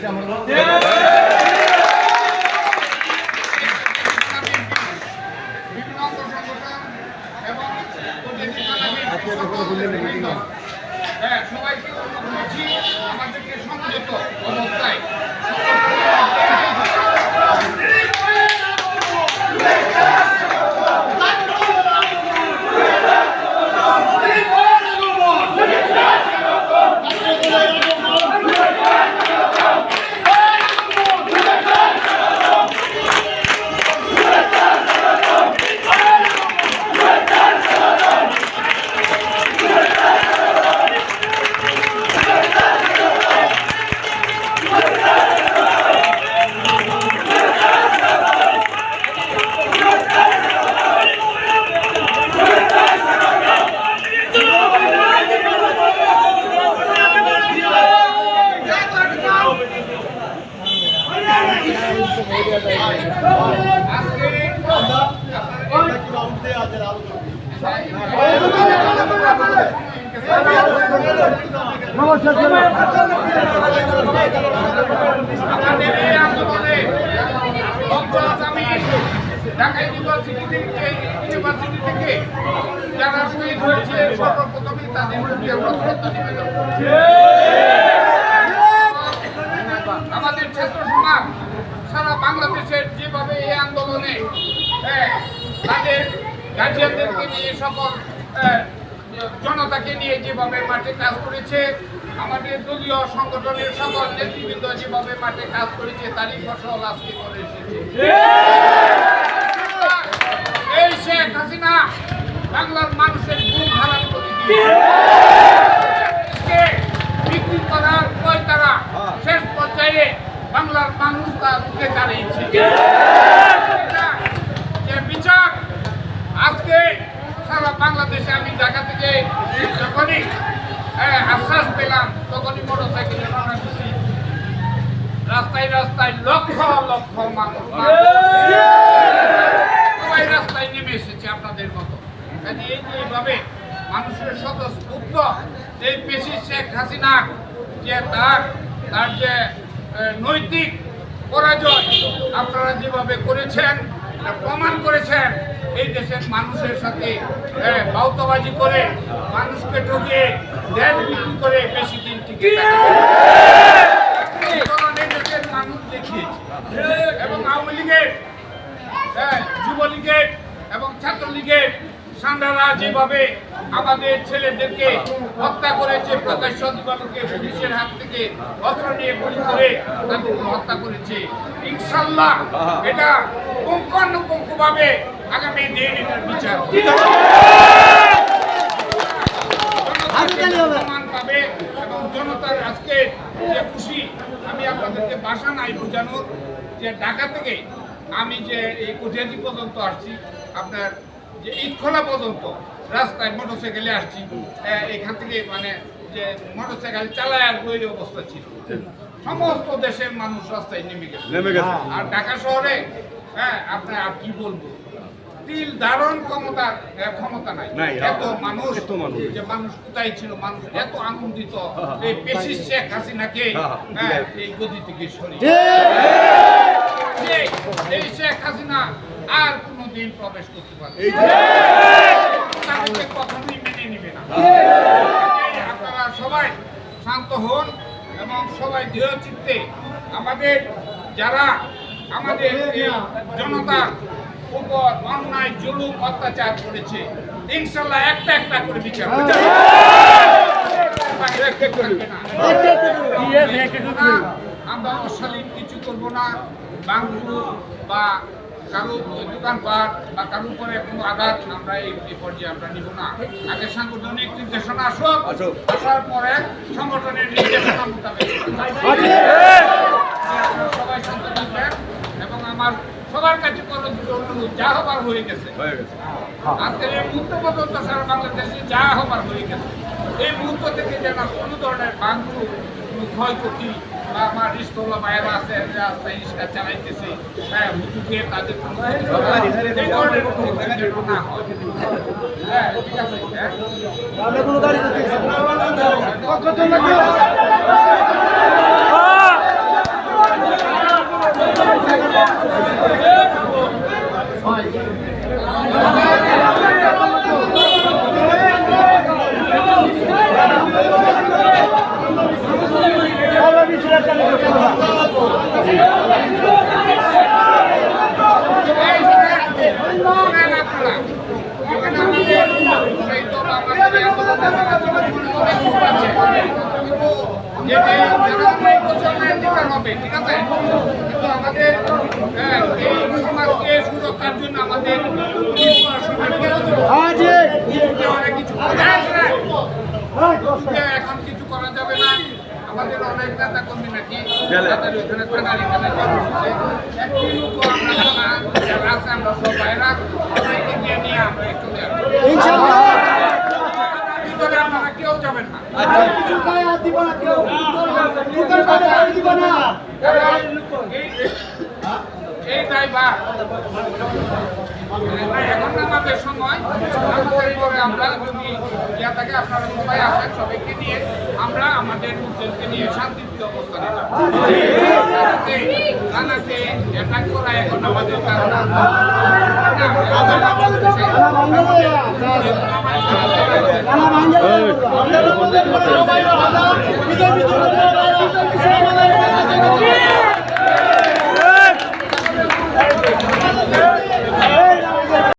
de amor. Dhaka university থেকে university থেকে যারা শহীদ হয়েছে সর্বপ্রথমে তাদের প্রতি আমরা শ্রদ্ধা নিবেদন। আমাদের ছাত্র সমাজ সারা বাংলাদেশের যেভাবে এই আন্দোলনে হ্যাঁ, তাদের গার্জিয়ানদেরকে নিয়ে সকল হ্যাঁ, জনতাকে নিয়ে যেভাবে মাঠে কাজ করেছে আমাদের দলীয় সংগঠনের সকল নেতৃবৃন্দ যেভাবে মাঠে কাজ করেছে তারই ফসল আজকে করে এসেছে। এই শেখ হাসিনা বাংলার মানুষের ঘুম হারাম করে বিক্রি করার পর তারা শেষ পর্যায়ে বাংলার মানুষ তার মুখে দাঁড়িয়েছে যে বিচার আজকে সারা বাংলাদেশে আমি ঢাকা থেকে যখনই হ্যাঁ, আশ্বাস পেলাম তখনই মোটর সাইকেলে রওনা দিছি। রাস্তায় রাস্তায় লক্ষ লক্ষ মানুষ সবাই রাস্তায় নেমে এসেছে আপনাদের মতো। কাজে এই যে এইভাবে মানুষের স্বতঃস্ফূর্ত এই পেশি শেখ হাসিনা যে তার তার যে নৈতিক পরাজয় আপনারা যেভাবে করেছেন প্রমাণ করেছেন, এই দেশের মানুষের সাথে বাউতাবাজি করে মানুষকে ঠকিয়ে দেশ বিক্রি করে বেশি দিন টিকে মানুষ এবং আওয়ামী লীগের যুবলীগের, এবং ছাত্রলীগের সান্ডারা যেভাবে আমাদের ছেলেদেরকে হত্যা করেছে প্রকাশ্য দিবালোকে পুলিশের হাত থেকে অস্ত্র নিয়ে গুলি করে তাদেরকে হত্যা করেছে। ইনশাল্লাহ এটা পুঙ্খানুপুঙ্খভাবে আগামী দিন এটার বিচার হবে। জনতা প্রমাণ পাবে এবং জনতার আজকে যে খুশি আমি আপনাদেরকে বাসা নাই বোঝানোর যে ঢাকা থেকে আমি যে এই কুঠিয়াটি পর্যন্ত আসছি আপনার যে ঈদখোলা পর্যন্ত রাস্তায় মোটরসাইকেলে আসছি এখান থেকে মানে যে মোটরসাইকেল চালায় আর ওই অবস্থা ছিল। সমস্ত দেশের মানুষ রাস্তায় নেমে গেছে। নেমে গেছে। আর ঢাকা শহরে হ্যাঁ আপনার আর কি বলব? তিল ধারণ ক্ষমতা ক্ষমতা নাই। এত মানুষ যে মানুষ কোথায় ছিল মানুষ এত আনন্দিত। এই পেশি শেখ হাসিনাকে হ্যাঁ, হ্যাঁ, এই গদি থেকে সরিয়ে। এই শেখ হাসিনা আর কোনোদিন প্রবেশ করতে পারবে। এই না। যে। তাদেরকে কখনোই মেনে নিবে না। আপনারা সবাই শান্ত হন এবং সবাই দৃঢ় চিত্তে আমাদের যারা আমাদের জনতার উপর অন্যায় জুলুম অত্যাচার করেছে ইনশাল্লাহ একটা একটা করে বিচার। না, আমরা অশালীন কিছু করব না। বাংলু বা কারও দোকানপাট বা কারও উপরে কোনো আঘাত আমরা এই পর্যায়ে আমরা নিব না। আগে সাংগঠনিক নির্দেশনা আসুক। আসার পরে সংগঠনের নির্দেশনা মোতাবেক। সবাই শান্ত থাকবেন এবং আমার সবার কাছে কোনো অনুরোধ যা হবার হয়ে গেছে। আজকের এই মুহূর্ত পর্যন্ত সারা বাংলাদেশে যা হবার হয়ে গেছে। এই মুহূর্ত থেকে যেন কোনো ধরনের ভাঙচুর কোনো ক্ষয়ক্ষতি বা আমার রিস্কওয়ালা ভাইয়েরা আছে যারা রিক্সা চালাইতেছে। হ্যাঁ হুজুকে তাদের হয় হ্যাঁ ঠিক আছে হ্যাঁ আমরা কোনো গাড়ি করতেছি কত এই শুনেন, শুনেন আপনারা। এখানে আমাদের সেই তো বাংলাদেশে অনেক গ্রুপ আছে। কিন্তু যেটা যেটা আমরা এই বছরের অধিকার হবে, ঠিক আছে? কিন্তু আমাদের হ্যাঁ, এই সমাজকে সুরক্ষার জন্য আমাদের হ্যাঁ, এখন কিছু করা যাবে না আমাদের অনেক নেতা কর্মী নাকি তাদের ওইখানে থানার এখানে জড়ো হচ্ছে। একটি লোকও আমরা না যারা আছে আমরা সবাইরা সবাইকে নিয়ে নিয়ে আমরা চলে ভিতরে আপনারা কেউ যাবেন না কারণ এই- এই দায়ভার এখন আমাদের সময় আমরা যদি ইয়া থাকে সবাই আসেন সবাইকে নিয়ে আমরা আমাদের লোকজনকে নিয়ে শান্তিপূর্ণ অবস্থানে থানাতে অ্যাটাক এখন আমাদের কারণ ¡Bien!